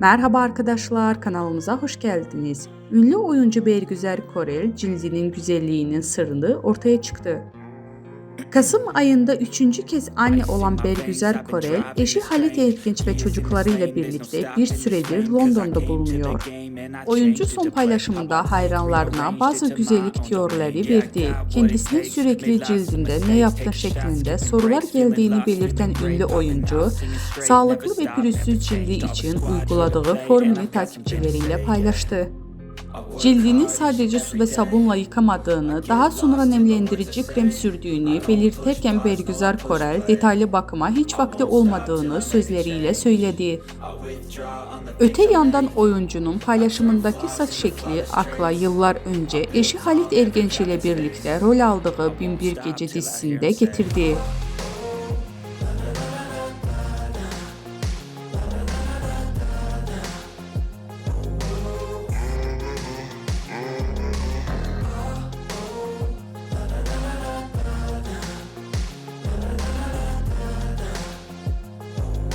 Merhaba arkadaşlar, kanalımıza hoş geldiniz. Ünlü oyuncu Bergüzar Korel cildinin güzelliğinin sırrını ortaya çıktı. Kasım ayında üçüncü kez anne olan Bergüzar Korel, eşi Halit Ergenç ve çocuklarıyla birlikte bir süredir London'da bulunuyor. Oyuncu son paylaşımında hayranlarına bazı güzellik teorileri verdi. Kendisinin sürekli cildinde ne yaptığı şeklinde sorular geldiğini belirten ünlü oyuncu, sağlıklı ve pürüzsüz cildi için uyguladığı formülü takipçileriyle paylaştı. Cildini sadece su ve sabunla yıkamadığını, daha sonra nemlendirici krem sürdüğünü belirterken Bergüzar Korel detaylı bakıma hiç vakti olmadığını sözleriyle söyledi. Öte yandan oyuncunun paylaşımındaki saç şekli akla yıllar önce eşi Halit Ergenç ile birlikte rol aldığı Binbir Gece dizisinde getirdi.